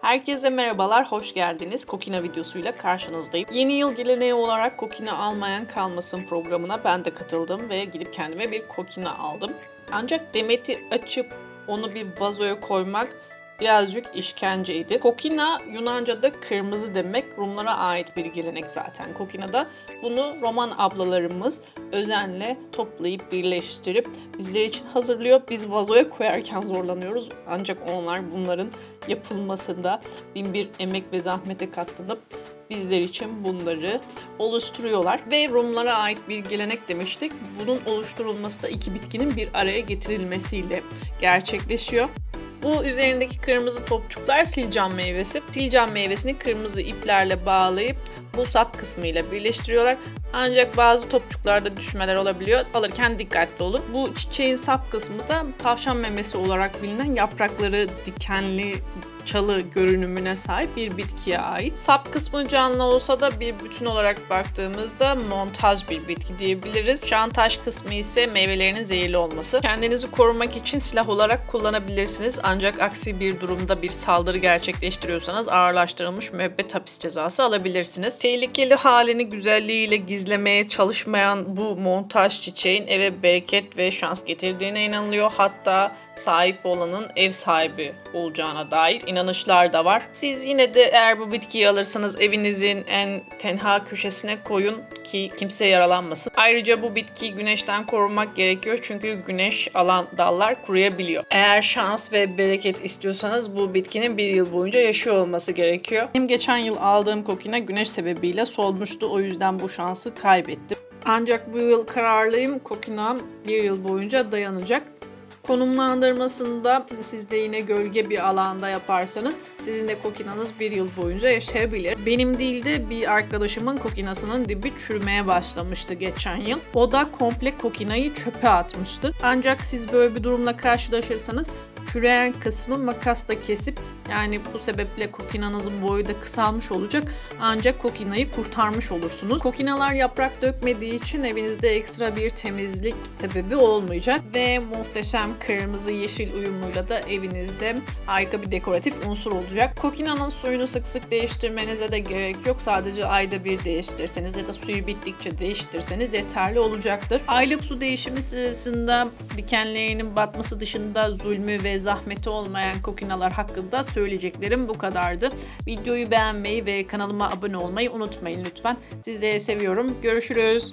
Herkese merhabalar, hoş geldiniz. Kokina videosuyla karşınızdayım. Yeni yıl geleneği olarak kokina almayan kalmasın programına ben de katıldım ve gidip kendime bir kokina aldım. Ancak demeti açıp onu bir vazoya koymak birazcık işkenceydi. Kokina Yunanca'da kırmızı demek. Rumlara ait bir gelenek zaten. Kokina'da bunu Roman ablalarımız özenle toplayıp birleştirip bizler için hazırlıyor. Biz vazoya koyarken zorlanıyoruz. Ancak onlar bunların yapılmasında bin bir emek ve zahmete katlanıp bizler için bunları oluşturuyorlar. Ve Rumlara ait bir gelenek demiştik. Bunun oluşturulması da iki bitkinin bir araya getirilmesiyle gerçekleşiyor. Bu üzerindeki kırmızı topçuklar silcan meyvesi. Silcan meyvesini kırmızı iplerle bağlayıp bu sap kısmıyla birleştiriyorlar. Ancak bazı topçuklarda düşmeler olabiliyor. Alırken dikkatli olun. Bu çiçeğin sap kısmı da tavşan memesi olarak bilinen yaprakları dikenli çalı görünümüne sahip bir bitkiye ait. Sap kısmı canlı olsa da bir bütün olarak baktığımızda montaj bir bitki diyebiliriz. Şantaj kısmı ise meyvelerinin zehirli olması. Kendinizi korumak için silah olarak kullanabilirsiniz. Ancak aksi bir durumda bir saldırı gerçekleştiriyorsanız ağırlaştırılmış müebbet hapis cezası alabilirsiniz. Tehlikeli halini güzelliğiyle gizlemeye çalışmayan bu montaj çiçeğin eve bereket ve şans getirdiğine inanılıyor. Hatta sahip olanın ev sahibi olacağına dair inanışlar da var. Siz yine de eğer bu bitkiyi alırsanız evinizin en tenha köşesine koyun ki kimse yaralanmasın. Ayrıca bu bitkiyi güneşten korumak gerekiyor çünkü güneş alan dallar kuruyabiliyor. Eğer şans ve bereket istiyorsanız bu bitkinin bir yıl boyunca yaşıyor olması gerekiyor. Benim geçen yıl aldığım kokina güneş sebebiyle solmuştu o yüzden bu şansı kaybettim. Ancak bu yıl kararlıyım. Kokinam bir yıl boyunca dayanacak. Konumlandırmasında siz de yine gölge bir alanda yaparsanız sizin de kokinanız bir yıl boyunca yaşayabilir. Benim değil de bir arkadaşımın kokinasının dibi çürümeye başlamıştı geçen yıl. O da komple kokinayı çöpe atmıştı. Ancak siz böyle bir durumla karşılaşırsanız çüreyen kısmı makasla kesip yani bu sebeple kokinanızın boyu da kısalmış olacak. Ancak kokinayı kurtarmış olursunuz. Kokinalar yaprak dökmediği için evinizde ekstra bir temizlik sebebi olmayacak. Ve muhteşem kırmızı yeşil uyumuyla da evinizde harika bir dekoratif unsur olacak. Kokinanın suyunu sık sık değiştirmenize de gerek yok. Sadece ayda bir değiştirseniz ya da suyu bittikçe değiştirseniz yeterli olacaktır. Aylık su değişimi sırasında dikenlerinin batması dışında zulmü ve zahmeti olmayan kokinalar hakkında söyleyeceklerim bu kadardı. Videoyu beğenmeyi ve kanalıma abone olmayı unutmayın lütfen. Sizleri seviyorum. Görüşürüz.